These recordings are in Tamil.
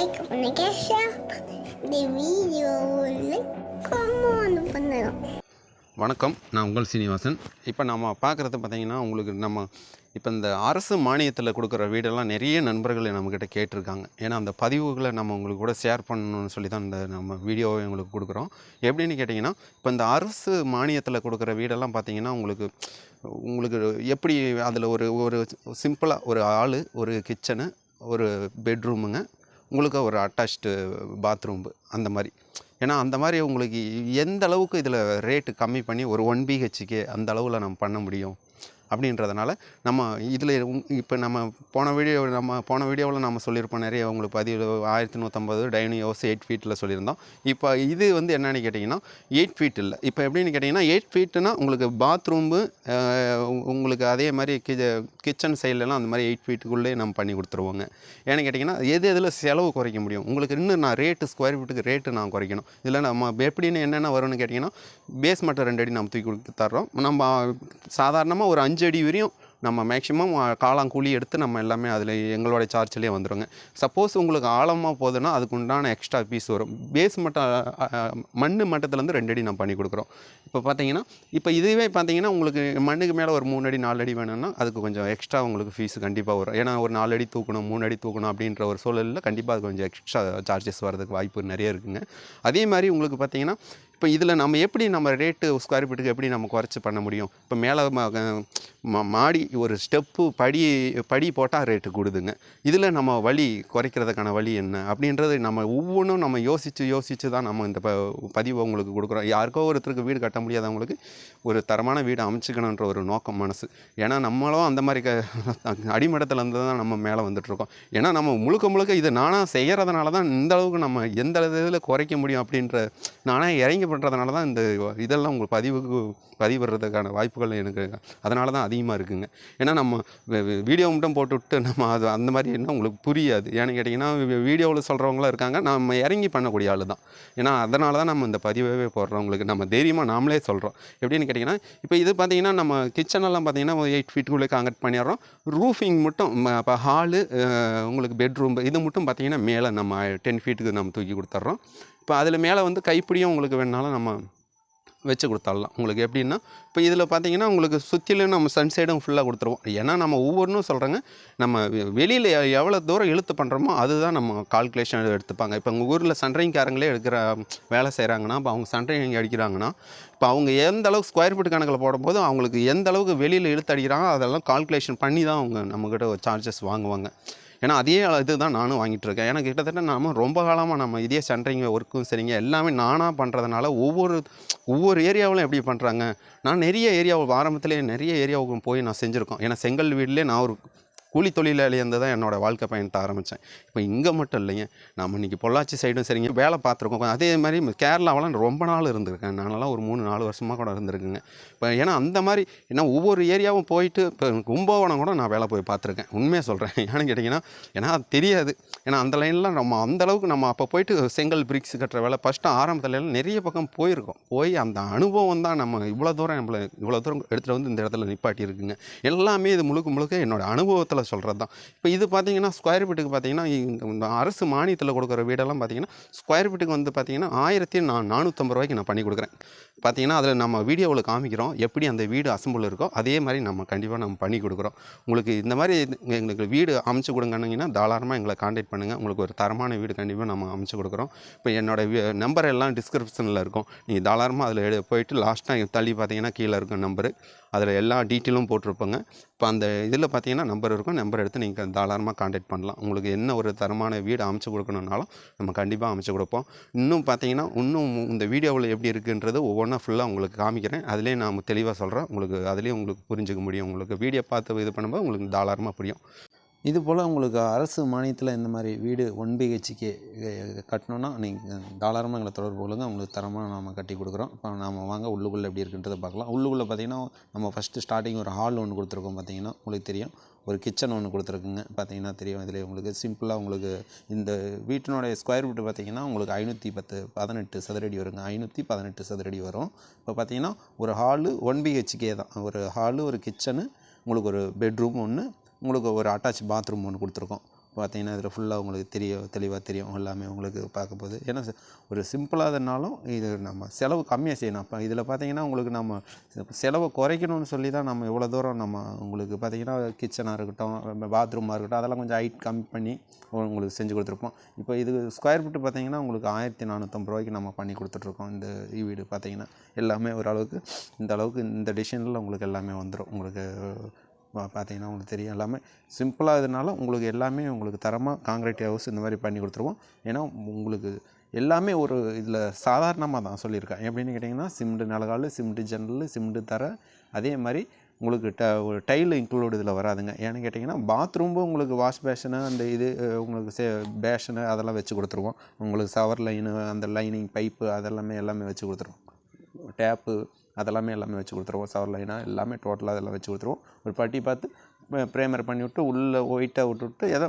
லைக் பண்ணுங்க ஷேர் இந்த வீடியோவில் கமெண்ட் பண்ணுங்க வணக்கம் நான் உங்கள் சீனிவாசன். இப்போ நம்ம பார்க்குறது பார்த்தீங்கன்னா உங்களுக்கு நம்ம இப்போ இந்த அரசு மானியத்தில் கொடுக்குற வீடெல்லாம் நிறைய நண்பர்கள் நம்மக்கிட்ட கேட்டிருக்காங்க. ஏன்னா அந்த பதிவுகளை நம்ம உங்களுக்கு கூட ஷேர் பண்ணணும்னு சொல்லி தான் இந்த நம்ம வீடியோவை உங்களுக்கு கொடுக்குறோம். எப்படின்னு கேட்டிங்கன்னா இப்போ இந்த அரசு மானியத்தில் கொடுக்குற வீடெல்லாம் பார்த்தீங்கன்னா உங்களுக்கு உங்களுக்கு எப்படி அதில் ஒரு ஒரு சிம்பிளாக ஒரு ஆள் ஒரு கிச்சனு ஒரு பெட்ரூமுங்க உங்களுக்கு ஒரு அட்டாச்டு பாத்ரூம் அந்த மாதிரி. ஏன்னா அந்த மாதிரி உங்களுக்கு எந்த அளவுக்கு இதில் ரேட்டு கம்மி பண்ணி ஒரு ஒன் பிஹெச்கே அந்த அளவில் நம்ம பண்ண முடியும்? அப்படின்றதுனால நம்ம இதில் இப்போ நம்ம போன வீடியோ நம்ம போன வீடியோவில் நம்ம சொல்லியிருப்போம் நிறைய உங்களுக்கு பதிவு ஆயிரத்தி நூற்றம்பது டைனிங் ஹவுஸ் எயிட் ஃபீட்டில் சொல்லியிருந்தோம். இப்போ இது வந்து என்னென்னு கேட்டிங்கன்னா எயிட் ஃபீட் இல்லை. இப்போ எப்படின்னு கேட்டிங்கன்னா எயிட் ஃபீட்டுனா உங்களுக்கு பாத்ரூம்பு உங்களுக்கு அதே மாதிரி கி கிச்சன் சைட்லலாம் அந்த மாதிரி எயிட் ஃபீட்டுக்குள்ளே நம்ம பண்ணி கொடுத்துருவோங்க. ஏன்னு கேட்டிங்கன்னா எது எதில் செலவு குறைக்க முடியும்? உங்களுக்கு இன்னும் நான் ரேட்டு ஸ்கொயர் ஃபீட்டுக்கு ரேட்டு நான் குறைக்கணும். இதில் நம்ம எப்படின்னு என்னென்ன வரும்னு கேட்டிங்கன்னா பேஸ் மட்டும் ரெண்டு அடி நம்ம தூக்கி கொடுத்து தர்றோம். நம்ம சாதாரணமாக ஒரு அஞ்சு அடி வரையும் நம்ம மேக்ஸிமம் காலாங்கூலி எடுத்து நம்ம எல்லாமே அதில் எங்களோட சார்ஜ்லேயே வந்துடுங்க சப்போஸ் உங்களுக்கு ஆழமாக போகுதுன்னா அதுக்கு உண்டான எக்ஸ்ட்ரா பீஸ் வரும் பேஸ் மட்டம் மண் மட்டத்துலேருந்து ரெண்டு அடி நம்ம பண்ணி கொடுக்குறோம். இப்போ பார்த்தீங்கன்னா இப்போ இதுவே பார்த்தீங்கன்னா உங்களுக்கு மண்ணுக்கு மேலே ஒரு மூணு அடி நாலு அடி வேணும்னா அதுக்கு கொஞ்சம் எக்ஸ்ட்ரா உங்களுக்கு ஃபீஸ் கண்டிப்பாக வரும். ஏன்னா ஒரு நாலு அடி தூக்கணும் மூணு அடி தூக்கணும் அப்படின்ற ஒரு சூழலில் கண்டிப்பாக அது கொஞ்சம் எக்ஸ்ட்ரா சார்ஜஸ் வரதுக்கு வாய்ப்பு நிறைய இருக்குங்க. அதே மாதிரி உங்களுக்கு பார்த்தீங்கன்னா இப்போ இதில் நம்ம எப்படி நம்ம ரேட்டு ஸ்கொயர் ஃபீட்டுக்கு எப்படி நம்ம குறைச்சி பண்ண முடியும்? இப்போ மேலே மா மாடி ஒரு ஸ்டெப்பு படி படி போட்டால் ரேட்டு கூடுதுங்க. இதில் நம்ம வழி குறைக்கிறதுக்கான வழி என்ன? அப்படின்றது நம்ம ஒவ்வொன்றும் நம்ம யோசித்து யோசித்து தான் நம்ம இந்த ப பதிவை உங்களுக்கு கொடுக்குறோம். யாருக்கோ ஒருத்தருக்கு வீடு கட்ட முடியாதவங்களுக்கு ஒரு தரமான வீடு அமைச்சுக்கணுன்ற ஒரு நோக்கம் மனசு. ஏன்னா நம்மளும் அந்த மாதிரி க அடிமட்டத்தில் இருந்து தான் நம்ம மேலே வந்துட்டுருக்கோம். ஏன்னா நம்ம முழுக்க முழுக்க இது நானாக செய்கிறதுனால தான் இந்த அளவுக்கு நம்ம எந்த இதில் குறைக்க முடியும் அப்படின்ற நானாக இறங்கி பண்ணுறதுனால தான் இந்த இதெல்லாம் உங்களுக்கு பதிவுக்கு பதிவிடுறதுக்கான வாய்ப்புகள் எனக்கு அதனால தான் அதிகமாக இருக்குங்க. ஏன்னா நம்ம வீடியோ மட்டும் போட்டுவிட்டு நம்ம அது அந்த மாதிரி என்ன உங்களுக்கு புரியாது. ஏன்னு கேட்டிங்கன்னா வீடியோவில் சொல்கிறவங்களாம் இருக்காங்க. நம்ம இறங்கி பண்ணக்கூடிய ஆள் தான். ஏன்னா அதனால தான் நம்ம இந்த பதிவே போடுறவங்களுக்கு நம்ம தைரியமாக நாமளே சொல்கிறோம் எப்படின்னு கேட்டிங்கன்னா இப்போ இது பார்த்தீங்கன்னா நம்ம கிச்சனெல்லாம் பார்த்தீங்கன்னா எயிட் ஃபீட்டுக்குள்ளே காங்கட் பண்ணிடுறோம். ரூஃபிங் மட்டும் இப்போ ஹாலு உங்களுக்கு பெட்ரூம் இது மட்டும் பார்த்தீங்கன்னா மேலே நம்ம டென் ஃபீட்டுக்கு நம்ம தூக்கி கொடுத்துட்றோம். இப்போ அதில் மேலே வந்து கைப்பிடியும் உங்களுக்கு வேணாலும் நம்ம வச்சு கொடுத்தாடலாம். உங்களுக்கு எப்படின்னா இப்போ இதில் பார்த்தீங்கன்னா உங்களுக்கு சுற்றிலும் நம்ம சன்சைடும் ஃபுல்லாக கொடுத்துருவோம். ஏன்னா நம்ம ஒவ்வொன்றும் சொல்கிறேங்க நம்ம வெளியில் எவ்வளோ தூரம் இழுத்து பண்ணுறோமோ அதுதான் நம்ம கால்குலேஷன் எடுத்துப்பாங்க. இப்போ உங்கள் ஊரில் சன்ரைங்காரங்களே எடுக்கிற வேலை செய்கிறாங்கன்னா இப்போ அவங்க சன்ரைங் அடிக்கிறாங்கன்னா இப்போ அவங்க எந்த அளவுக்கு ஸ்கொயர் ஃபீட் கணக்கில் போடும்போது அவங்களுக்கு எந்த அளவுக்கு வெளியில் இழுத்து அடிக்கிறாங்க அதெல்லாம் கால்குலேஷன் பண்ணி தான் அவங்க நம்மக்கிட்ட சார்ஜஸ் வாங்குவாங்க. ஏன்னா அதே இது தான் நானும் வாங்கிட்டு இருக்கேன் ஏன்னா கிட்டத்தட்ட நம்ம ரொம்ப காலமாக நம்ம இதே சென்ட்ரிங் ஒர்க்கும் சரிங்க எல்லாமே நானாக பண்ணுறதுனால ஒவ்வொரு ஒவ்வொரு ஏரியாவிலும் எப்படி பண்ணுறாங்க நான் நிறைய ஏரியாவில் ஆரம்பத்துலேயே நிறைய ஏரியாவுக்கு போய் நான் செஞ்சுருக்கோம். ஏன்னா செங்கல் வீட்லேயே நான் ஒரு கூலி தொழிலாளி இருந்து தான் என்னோடய வாழ்க்கை பயணத்தை ஆரம்பித்தேன் இப்போ இங்கே மட்டும் இல்லைங்க. நம்ம இன்றைக்கி பொள்ளாச்சி சைடும் சரிங்க. வேலை பார்த்துருக்கோம். அதே மாதிரி கேரளாவெல்லாம் ரொம்ப நாள் இருந்திருக்கேன் நானெல்லாம் ஒரு மூணு நாலு வருஷமாக கூட இருந்திருக்குங்க. இப்போ ஏன்னா அந்த மாதிரி ஏன்னா ஒவ்வொரு ஏரியாவும் போயிட்டு இப்போ கும்பகோணம் கூட நான் வேலை போய் பார்த்துருக்கேன். உண்மையாக சொல்கிறேன் ஏன்னு கேட்டிங்கன்னா ஏன்னா அது தெரியாது. ஏன்னா அந்த லைன்லாம் நம்ம அந்த அளவுக்கு நம்ம அப்போ போயிட்டு செங்கல் பிரிக்ஸ் கட்டுற வேலை ஃபஸ்ட்டு ஆரம்பத்துலலாம் நிறைய பக்கம் போயிருக்கோம். போய் அந்த அனுபவம் தான் நம்ம இவ்வளோ தூரம் நம்மளை இவ்வளோ தூரம் எடுத்துகிட்டு வந்து இந்த இடத்துல நிப்பாட்டி இருக்குங்க எல்லாமே இது முழுக்க முழுக்க என்னோடய அனுபவத்தில் சொல்கிறது தான். இப்போ இது பார்த்தீங்கன்னா ஸ்கொயர் ஃபீட்டுக்கு பார்த்தீங்கன்னா இந்த அரசு மானியத்தில் கொடுக்குற வீடெல்லாம் பார்த்தீங்கன்னா ஸ்கொயர் ஃபீட்டுக்கு வந்து பார்த்தீங்கன்னா ஆயிரத்தி நான் நானூற்றம்பது ரூபாய்க்கு நான் பண்ணி கொடுக்குறேன். பார்த்தீங்கன்னா அதில் நம்ம வீடியோவில் காமிக்கிறோம் எப்படி அந்த வீடு அசம்பிள் இருக்கோ அதே மாதிரி நம்ம கண்டிப்பாக நம்ம பண்ணி கொடுக்குறோம். உங்களுக்கு இந்த மாதிரி எங்களுக்கு வீடு அமைச்சு கொடுங்கன்னீங்கன்னா தாராளமாக எங்களை காண்டாக்ட் பண்ணுங்கள் உங்களுக்கு ஒரு தரமான வீடு கண்டிப்பாக நம்ம அமைச்சு கொடுக்குறோம். இப்போ என்னோட நம்பர் எல்லாம் டிஸ்கிரிப்ஷனில் இருக்கும். நீங்கள் தாராளமாக அதில் போயிட்டு லாஸ்ட்டாக தள்ளி பார்த்தீங்கன்னா கீழே இருக்கும் நம்பரு அதில் எல்லா டீட்டெயிலும் போட்டிருப்போங்க. இப்போ அந்த இதில் பார்த்தீங்கன்னா நம்பர் இருக்கும். நம்பர் எடுத்து நீங்கள் தாராளமாக காண்டாக்ட் பண்ணலாம். உங்களுக்கு என்ன ஒரு தரமான வீடு அமைச்சு கொடுக்கணுன்னாலும் நம்ம கண்டிப்பாக அமைச்சு கொடுப்போம். இன்னும் பார்த்தீங்கன்னா இன்னும் இந்த வீடியோவில் எப்படி இருக்குன்றது ஒவ்வொன்றா ஃபுல்லாக உங்களுக்கு காமிக்கிறேன். அதிலே நான் தெளிவாக சொல்கிறேன் உங்களுக்கு அதுலேயும் உங்களுக்கு புரிஞ்சுக்க முடியும். உங்களுக்கு வீடியோ பார்த்து இது பண்ணும்போது உங்களுக்கு தாராளமாக புரியும். இது போல் உங்களுக்கு அரசு மானியத்தில் இந்த மாதிரி வீடு ஒன் பிஹெச்கே கட்டணுன்னா நீங்கள் தாராளமாக எங்களை தொடர்பு கொள்ளுங்க. உங்களுக்கு தரமாக நாம் கட்டி கொடுக்குறோம். இப்போ நாம் வாங்க உள்ளுக்குள்ளே எப்படி இருக்குன்றதை பார்க்கலாம். உள்ளுக்குள்ளே பார்த்தீங்கன்னா நம்ம ஃபஸ்ட்டு ஸ்டார்டிங் ஒரு ஹால் ஒன்று கொடுத்துருக்கோம் பார்த்தீங்கன்னா உங்களுக்கு தெரியும். ஒரு கிச்சன் ஒன்று கொடுத்துருக்குங்க. பார்த்தீங்கன்னா தெரியும். இதில் உங்களுக்கு சிம்பிளாக உங்களுக்கு இந்த வீட்டினுடைய ஸ்கொயர் ஃபீட் பார்த்தீங்கன்னா உங்களுக்கு ஐநூற்றி பத்து பதினெட்டு சதுரடி வருங்க. ஐநூற்றி பதினெட்டு சதுரடி வரும். இப்போ பார்த்தீங்கன்னா ஒரு ஹாலு ஒன் பிஹெச்கே தான். ஒரு ஹாலு ஒரு கிச்சனு உங்களுக்கு ஒரு பெட்ரூம் ஒன்று உங்களுக்கு ஒரு அட்டாச் பாத்ரூம் ஒன்று கொடுத்துருக்கோம். பார்த்தீங்கன்னா இதில் ஃபுல்லாக உங்களுக்கு தெரியும் தெளிவாக தெரியும். எல்லாமே உங்களுக்கு பார்க்கும்போது ஏன்னா ஒரு சிம்பிளாக இது நம்ம செலவு கம்மியாக செய்யணும். அப்போ இதில் பார்த்தீங்கன்னா உங்களுக்கு நம்ம செலவை குறைக்கணும்னு சொல்லி தான் நம்ம இவ்வளோ தூரம் நம்ம உங்களுக்கு பார்த்தீங்கன்னா கிச்சனாக இருக்கட்டும் பாத்ரூமாக இருக்கட்டும் அதெல்லாம் கொஞ்சம் ஹைட் கம்மி பண்ணி உங்களுக்கு செஞ்சு கொடுத்துருப்போம். இப்போ இது ஸ்கொயர் ஃபீட்டு பார்த்தீங்கன்னா உங்களுக்கு ஆயிரத்தி நானூற்றம்பது ரூபாய்க்கு நம்ம பண்ணி கொடுத்துட்ருக்கோம் இந்த வீடு பார்த்தீங்கன்னா எல்லாமே ஓரளவுக்கு இந்த அளவுக்கு இந்த டிசைனில் உங்களுக்கு எல்லாமே வந்துடும் உங்களுக்கு பார்த்தீங்கன்னா உங்களுக்கு தெரியும். எல்லாமே சிம்பிளாக இதனால உங்களுக்கு எல்லாமே உங்களுக்கு தரமாக காங்கிரீட் ஹவுஸ் இந்த மாதிரி பண்ணி கொடுத்துருவோம். ஏன்னா உங்களுக்கு எல்லாமே ஒரு இதில் சாதாரணமாக தான் சொல்லியிருக்கேன். எப்படின்னு கேட்டிங்கன்னா சிமெண்ட் நிலகால் சிமெண்ட் ஜன்னல் சிமெண்ட் தர அதே மாதிரி உங்களுக்கு ட ஒரு டைல் இன்க்ளூட் இதில் வராதுங்க. ஏன்னு கேட்டிங்கன்னா பாத்ரூமும் உங்களுக்கு வாஷ் பேஷனு அந்த இது உங்களுக்கு சே பேஷனு அதெல்லாம் வச்சு கொடுத்துருவோம். உங்களுக்கு ஷவர் லைனு அந்த லைனிங் பைப்பு அதெல்லாமே எல்லாமே வச்சு கொடுத்துருவோம். டேப்பு அதெல்லாமே எல்லாமே வச்சு கொடுத்துருவோம். சவர் லைனாக எல்லாமே டோட்டலாக அதெல்லாம் வச்சு கொடுத்துருவோம். ஒரு பட்டி பார்த்து ப்ரேமர் பண்ணி விட்டு உள்ளே ஒயிட்டாக விட்டுவிட்டு ஏதோ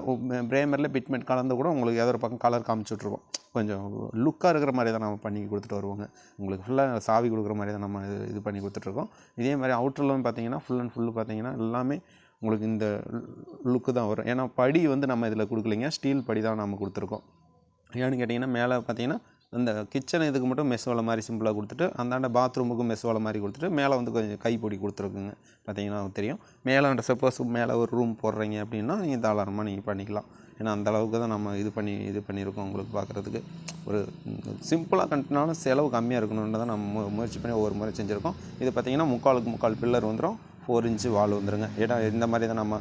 ப்ரேமரில் பிட்மெண்ட் கலந்து கூட உங்களுக்கு ஏதோ ஒரு பக்கம் கலர் காமிச்சு விட்ருவோம் கொஞ்சம் லுக்காக இருக்கிற மாதிரி தான் நம்ம பண்ணி கொடுத்துட்டு வருவோங்க. உங்களுக்கு ஃபுல்லாக சாவி கொடுக்குற மாதிரி தான் நம்ம இது இது பண்ணி கொடுத்துட்ருக்கோம் இதே மாதிரி அவுட்டர்லும் பார்த்தீங்கன்னா ஃபுல் அண்ட் ஃபுல்லு பார்த்தீங்கன்னா எல்லாமே உங்களுக்கு இந்த லுக்கு தான் வரும். ஏன்னா படி வந்து நம்ம இதில் கொடுக்கலைங்க. ஸ்டீல் படி தான் நம்ம கொடுத்துருக்கோம். ஏன்னு கேட்டிங்கன்னா மேலே பார்த்தீங்கன்னா இந்த கிச்சன் இதுக்கு மட்டும் மெஸ் வலை மாதிரி சிம்பிளாக கொடுத்துட்டு அந்தாண்ட பாத்ரூமுக்கும் மெஸ் வலை மாதிரி கொடுத்துட்டு மேலே வந்து கொஞ்சம் கைப்பொடி கொடுத்துருக்குங்க. பார்த்தீங்கன்னா தெரியும். மேலே சப்போஸ் மேலே ஒரு ரூம் போடுறீங்க அப்படின்னா நீங்கள் தாராளமாக நீங்கள் பண்ணிக்கலாம். ஏன்னா அந்த அளவுக்கு தான் நம்ம இது பண்ணி இது பண்ணியிருக்கோம் உங்களுக்கு பார்க்குறதுக்கு. ஒரு சிம்பிளாக கட்டினாலும் செலவு கம்மியாக இருக்கணும்னு தான் நம்ம முயற்சி பண்ணி ஒவ்வொரு முறை செஞ்சுருக்கோம். இது பார்த்திங்கன்னா முக்காலுக்கு முக்கால் பில்லர் வந்துடும் ஃபோர் இன்ச்சு வால் வந்துடுங்க ஏன்னா இந்த மாதிரி தான் நம்ம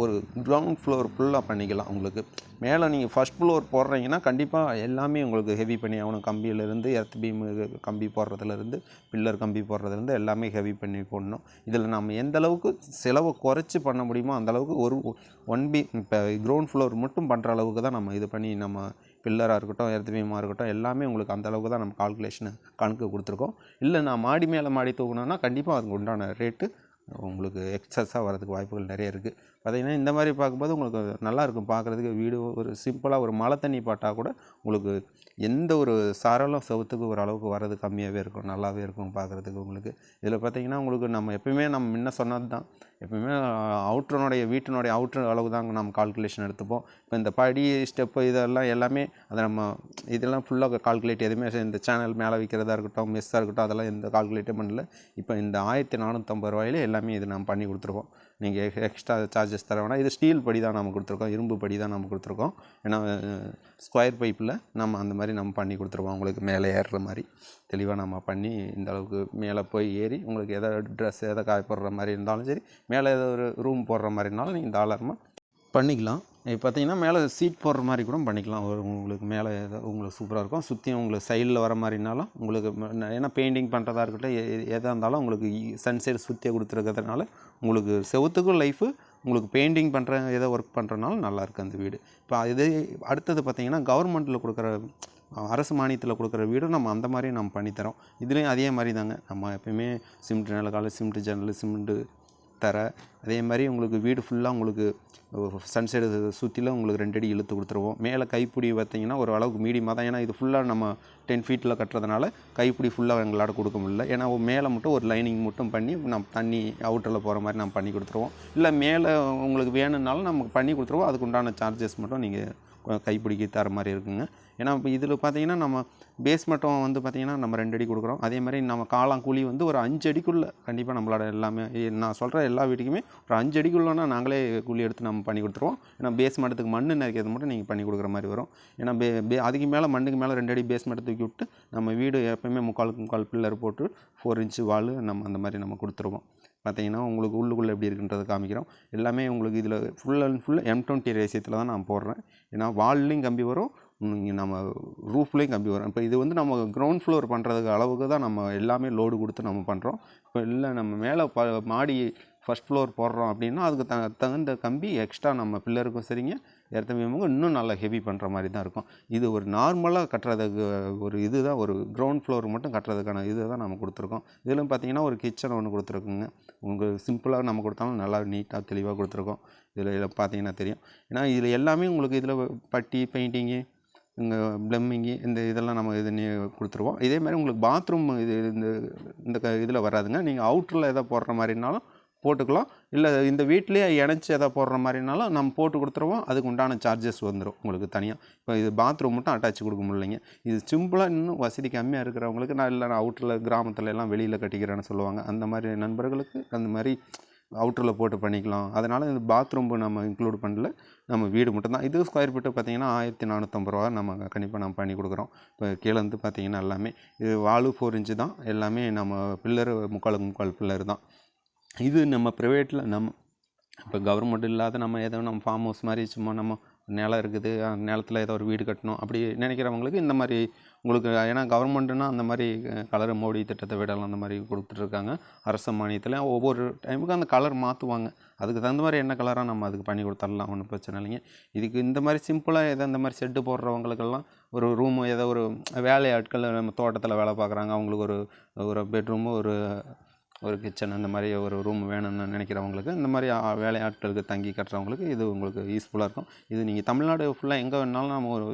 ஒரு கிரவுண்ட் ஃப்ளோர் ஃபுல்லாக பண்ணிக்கலாம் உங்களுக்கு. மேலே நீங்கள் ஃபஸ்ட் ஃப்ளோர் போடுறீங்கன்னா கண்டிப்பாக எல்லாமே உங்களுக்கு ஹெவி பண்ணி ஆகணும். கம்பியிலேருந்து எர்த் பீம் கம்பி போடுறதுலேருந்து பில்லர் கம்பி போடுறதுலேருந்து எல்லாமே ஹெவி பண்ணி போடணும். இதில் நம்ம எந்த அளவுக்கு செலவை குறைச்சி பண்ண முடியுமோ அந்தளவுக்கு ஒரு ஒன் பி இப்போ கிரவுண்ட் ஃப்ளோர் மட்டும் பண்ணுற அளவுக்கு தான் நம்ம இது பண்ணி நம்ம பில்லராக இருக்கட்டும் எர்த் பீமாக இருக்கட்டும் எல்லாமே உங்களுக்கு அந்த அளவுக்கு தான் நம்ம கால்குலேஷனை கணக்கு கொடுத்துருக்கோம். இல்லை நான் மாடி மேலே மாடி தூக்கணும்னா கண்டிப்பாக அதுக்கு உண்டான ரேட்டு உங்களுக்கு எக்ஸஸாக வரதுக்கு வாய்ப்புகள் நிறைய இருக்குது பார்த்தீங்கன்னா இந்த மாதிரி பார்க்கும்போது உங்களுக்கு நல்லாயிருக்கும் பார்க்குறதுக்கு. வீடு ஒரு சிம்பிளாக ஒரு மழை தண்ணி பாட்டால் கூட உங்களுக்கு எந்த ஒரு சாரலும் செவத்துக்கு ஒரு அளவுக்கு வர்றது கம்மியாகவே இருக்கும். நல்லாவே இருக்கும் பார்க்குறதுக்கு உங்களுக்கு. இதில் பார்த்தீங்கன்னா உங்களுக்கு நம்ம எப்பயுமே நம்ம முன்ன சொன்னது தான் எப்பவுமே அவுட்ருனுடைய வீட்டினுடைய அவுட்ரு அளவு தாங்க நம்ம கால்குலேஷன் எடுத்துப்போம். இப்போ இந்த படி ஸ்டெப்பு இதெல்லாம் எல்லாமே அதை நம்ம இதெல்லாம் ஃபுல்லாக கால்குலேட் எதுவுமே இந்த சேனல் மேலே விற்கிறதா இருக்கட்டும் மெஸ்ஸாக இருக்கட்டும் அதெல்லாம் எந்த கால்குலேட்டே பண்ணல. இப்போ இந்த ஆயிரத்தி நானூற்றம்பது ரூபாயிலே எல்லாமே இது நம்ம பண்ணி கொடுத்துருவோம் நீங்கள் எக்ஸ்ட்ரா சார்ஜஸ் தர வேணாம். இது ஸ்டீல் படி தான் நம்ம கொடுத்துருக்கோம். இரும்பு படி தான் நம்ம கொடுத்துருக்கோம். ஏன்னா ஸ்கொயர் பைப்பில் நம்ம அந்த மாதிரி நம்ம பண்ணி கொடுத்துருவோம் உங்களுக்கு மேலே ஏறுற மாதிரி. தெளிவாக நம்ம பண்ணி இந்த அளவுக்கு மேலே போய் ஏறி உங்களுக்கு எதை ட்ரெஸ் எதை காய போடுற மாதிரி இருந்தாலும் சரி மேலே ஏதோ ஒரு ரூம் போடுற மாதிரி இருந்தாலும் நீங்கள் தாராளமாக பண்ணிக்கலாம். இப்போ பார்த்தீங்கன்னா மேலே சீட் போடுற மாதிரி கூட பண்ணிக்கலாம். உங்களுக்கு மேலே ஏதோ உங்களுக்கு சூப்பராக இருக்கும். சுற்றியும் உங்களுக்கு சைடில் வர மாதிரினாலும் உங்களுக்கு ஏன்னா பெயிண்டிங் பண்ணுறதா இருக்கட்டும் எ- எதாக இருந்தாலும் உங்களுக்கு சன்சைடு சுற்றியே கொடுத்துருக்கிறதுனால உங்களுக்கு செவுத்துக்கும் லைஃபு உங்களுக்கு பெயிண்டிங் பண்ணுற ஏதோ ஒர்க் பண்ணுறனாலும் நல்லாயிருக்கு அந்த வீடு. இப்போ இது அடுத்தது பார்த்தீங்கன்னா கவர்மெண்ட்டில் கொடுக்குற அரசு மானியத்தில் கொடுக்குற வீடும் நம்ம அந்த மாதிரி நம்ம பண்ணித்தரோம். இதுலேயும் அதே மாதிரி தாங்க. நம்ம எப்பயுமே சிமெண்ட் நிலக்கால சிமெண்ட் ஜன்னல் சிமெண்ட்டு தர அதே மாதிரி உங்களுக்கு வீடு ஃபுல்லாக உங்களுக்கு சன்செட் சுற்றிலும் உங்களுக்கு ரெண்டு அடி இழுத்து கொடுத்துருவோம். மேலே கைப்பிடி பார்த்தீங்கன்னா ஒரு அளவுக்கு மீடியமாக தான். ஏன்னா இது ஃபுல்லாக நம்ம டென் ஃபீட்டில் கட்டுறதுனால கைப்பிடி ஃபுல்லாக எங்களால் கொடுக்க முடியல. ஏன்னா மேலே மட்டும் ஒரு லைனிங் மட்டும் பண்ணி நம்ம தண்ணி அவுட்டரில் போகிற மாதிரி நம்ம பண்ணி கொடுத்துருவோம். இல்லை மேலே உங்களுக்கு வேணும்னாலும் நம்ம பண்ணி கொடுத்துருவோம். அதுக்கு உண்டான சார்ஜஸ் மட்டும் நீங்கள் கைப்பிடிக்கு தர மாதிரி இருக்குங்க. ஏன்னா இப்போ இதில் பார்த்தீங்கன்னா நம்ம பேஸ் மட்டும் வந்து பார்த்திங்கன்னா நம்ம ரெண்டு அடி கொடுக்குறோம். அதே மாதிரி நம்ம காளாங்கூலி வந்து ஒரு அஞ்சு அடிக்குள்ளே கண்டிப்பாக நம்மளோட எல்லாமே நான் சொல்கிற எல்லா வீட்டுக்குமே ஒரு அஞ்சு அடிக்குள்ளனா நாங்களே குழி எடுத்து நம்ம பண்ணி கொடுத்துருவோம். ஏன்னா பேஸ் மட்டத்துக்கு மண் நிறைக்கிறது மட்டும் நீங்கள் பண்ணி கொடுக்குற மாதிரி வரும். ஏன்னா பே பே அதுக்கு மேலே மண்ணுக்கு மேலே ரெண்டு அடி பேஸ் மட்டும் தூக்கி விட்டு நம்ம வீடு எப்பயுமே முக்காலுக்கு முக்கால் பில்லர் போட்டு ஃபோர் இன்ச்சு வால் நம்ம அந்த மாதிரி நம்ம கொடுத்துருவோம். பார்த்தீங்கன்னா உங்களுக்கு உள்ளுக்குள்ளே எப்படி இருக்குன்றதை காமிக்கிறோம். எல்லாமே உங்களுக்கு இதில் full and full M twenty ரேசியத்தில் தான் நான் போடுறேன். ஏன்னா வால்லையும் கம்பி வரும் நம்ம ரூஃப்லேயும் கம்பி வரும். இப்போ இது வந்து நம்ம கிரவுண்ட் ஃப்ளோர் பண்ணுறதுக்கு அளவுக்கு தான் நம்ம எல்லாமே லோடு கொடுத்து நம்ம பண்ணுறோம் இப்போ இல்லை நம்ம மேலே ப மாடி ஃபஸ்ட் ஃப்ளோர் போடுறோம் அப்படின்னா அதுக்கு த தகுந்த கம்பி எக்ஸ்ட்ரா நம்ம பில்லருக்கும் சரிங்க எர்த்த இன்னும் நல்லா ஹெவி பண்ணுற மாதிரி தான் இருக்கும். இது ஒரு நார்மலாக கட்டுறதுக்கு ஒரு இது தான் ஒரு கிரவுண்ட் ஃப்ளோர் மட்டும் கட்டுறதுக்கான இது தான் நம்ம கொடுத்துருக்கோம். இதிலும் பார்த்தீங்கன்னா ஒரு கிச்சன் ஒன்று கொடுத்துருக்குங்க. உங்களுக்கு சிம்பிளாக நம்ம கொடுத்தாலும் நல்லா நீட்டாக தெளிவாக கொடுத்துருக்கோம். இதில் இதில் பார்த்தீங்கன்னா தெரியும். ஏன்னா இதில் எல்லாமே உங்களுக்கு இதில் பட்டி பெயிண்டிங்கு இங்கே ப்ளம்மிங்கு இந்த இதெல்லாம் நம்ம இது நீ- கொடுத்துருவோம். இதே மாதிரி உங்களுக்கு பாத்ரூம் இது இந்த இந்த க இதில் வராதுங்க. நீங்கள் அவுட்டரில் எதாவது போடுற மாதிரினாலும் போட்டுக்கலாம். இல்லை இந்த வீட்லேயே இணைச்சி எதை போடுற மாதிரினாலும் நம்ம போட்டு கொடுத்துருவோம். அதுக்கு உண்டான சார்ஜஸ் வந்துடும் உங்களுக்கு தனியாக இப்போ இது பாத்ரூம் மட்டும் அட்டாச் கொடுக்க முடியலைங்க. இது சிம்பிளாக இன்னும் வசதி கம்மியாக இருக்கிறவங்களுக்கு நான் இல்லை நான் அவுட்டரில் கிராமத்தில் எல்லாம் வெளியில் கட்டிக்கிறேன்னு சொல்லுவாங்க. அந்த மாதிரி நண்பர்களுக்கு அந்த மாதிரி அவுட்டரில் போட்டு பண்ணிக்கலாம். அதனால் இந்த பாத்ரூம் நம்ம இன்க்ளூட் பண்ணல. நம்ம வீடு மட்டும்தான். இது ஸ்கொயர் ஃபீட்டு பார்த்தீங்கன்னா ஆயிரத்தி நானூற்றம்பது ரூபா நம்ம கண்டிப்பாக நம்ம பண்ணி கொடுக்குறோம். இப்போ கீழே வந்து பார்த்தீங்கன்னா எல்லாமே இது வாலு ஃபோர் இன்ச்சு தான். எல்லாமே நம்ம பில்லரு முக்கால் முக்கால் பில்லர் தான். இது நம்ம ப்ரைவேட்டில் நம்ம இப்போ கவர்மெண்ட் இல்லாத நம்ம ஏதோ நம்ம ஃபார்ம் ஹவுஸ் மாதிரி சும்மா நம்ம நிலம் இருக்குது அந்த நிலத்துல ஏதோ ஒரு வீடு கட்டணும் அப்படி நினைக்கிறவங்களுக்கு இந்த மாதிரி உங்களுக்கு ஏன்னா கவர்மெண்ட்டுனா அந்த மாதிரி கலர் மோடி திட்டத்தை விடலாம் அந்த மாதிரி கொடுத்துட்ருக்காங்க. அரசு மானியத்தில் ஒவ்வொரு டைமுக்கு அந்த கலர் மாற்றுவாங்க அதுக்கு தகுந்த மாதிரி என்ன கலராக நம்ம அதுக்கு பண்ணி கொடுத்துடலாம் ஒன்றும் பிரச்சனை இல்லைங்க. இதுக்கு இந்த மாதிரி சிம்பிளாக ஏதோ இந்த மாதிரி செட்டு போடுறவங்களுக்கெல்லாம் ஒரு ரூமு ஏதோ ஒரு வேலை ஆட்கள் நம்ம தோட்டத்தில் வேலை பார்க்குறாங்க அவங்களுக்கு ஒரு ஒரு பெட்ரூமு ஒரு ஒரு கிச்சன் அந்த மாதிரி ஒரு ரூம் வேணும்னு நினைக்கிறவங்களுக்கு இந்த மாதிரி வேலையாட்களுக்கு தங்கி கட்டுறவங்களுக்கு இது உங்களுக்கு யூஸ்ஃபுல்லாக இருக்கும். இது நீங்கள் தமிழ்நாடு ஃபுல்லாக எங்கே வேணாலும் நம்ம ஒரு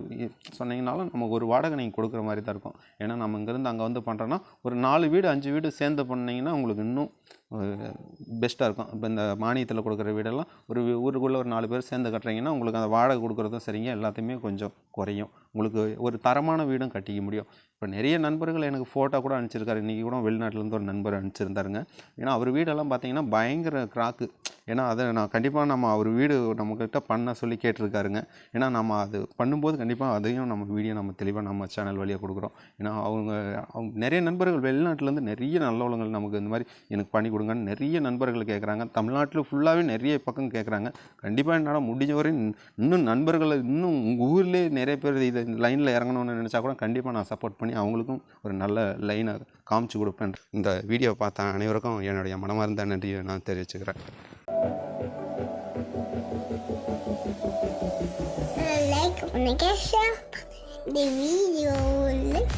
சொன்னீங்கனாலும் நமக்கு ஒரு வாடகை நீங்கள் கொடுக்குற மாதிரி தான் இருக்கும். ஏன்னா நம்ம இங்கேருந்து அங்கே வந்து பண்ணுறோன்னா ஒரு நாலு வீடு அஞ்சு வீடு சேர்ந்து பண்ணிங்கன்னா உங்களுக்கு இன்னும் பெஸ்ட்டாக இருக்கும். இப்போ இந்த மானியத்தில் கொடுக்குற வீடெல்லாம் ஒரு ஊருக்குள்ளே ஒரு நாலு பேர் சேர்ந்து கட்டுறீங்கன்னா உங்களுக்கு அந்த வாடகை கொடுக்குறதும் சரிங்க எல்லாத்தையுமே கொஞ்சம் குறையும். உங்களுக்கு ஒரு தரமான வீடும் கட்டிக்க முடியும். இப்போ நிறைய நண்பர்கள் எனக்கு ஃபோட்டோ கூட அனுப்பிச்சிருக்காரு. இன்றைக்கி கூட வெளிநாட்டிலேருந்து ஒரு நண்பர் அனுப்பிச்சிருந்தாருங்க. ஏன்னா அவர் வீடெல்லாம் பார்த்தீங்கன்னா பயங்கர கிராக்கு ஏன்னா அதை நான் கண்டிப்பாக நம்ம அவர் வீடு நம்மக்கிட்ட பண்ண சொல்லி கேட்டிருக்காருங்க. ஏன்னா நம்ம அது பண்ணும்போது கண்டிப்பாக அதையும் நம்ம வீடியோ நம்ம தெளிவாக நம்ம சேனல் வழியாக கொடுக்குறோம். ஏன்னா அவங்க அவங்க நிறைய நண்பர்கள் வெளிநாட்டிலேருந்து நிறைய நல்லவளங்கள் நமக்கு இந்த மாதிரி எனக்கு பண்ணி கொடுங்கன்னு நிறைய நண்பர்கள் கேட்குறாங்க. தமிழ்நாட்டில் ஃபுல்லாகவே நிறைய பக்கம் கேட்குறாங்க. கண்டிப்பாக என்னால் முடிஞ்ச வரை இன்னும் இன்னும் நண்பர்களை இன்னும் உங்கள் ஊர்லேயே நிறைய பேர் இதை லைனில் இறங்கணும்னு நினச்சா கூட கண்டிப்பாக நான் சப்போர்ட் பண்ணி அவங்களுக்கும் ஒரு நல்ல லைனை காமிச்சு கொடுப்பேன். இந்த வீடியோ பார்த்த அனைவருக்கும் என்னுடைய மனமார்ந்த நன்றியை நான் தெரிவிச்சுக்கிறேன். லைக் பண்ணுங்க ஷேர் பண்ணுங்க இந்த வீடியோ லைக்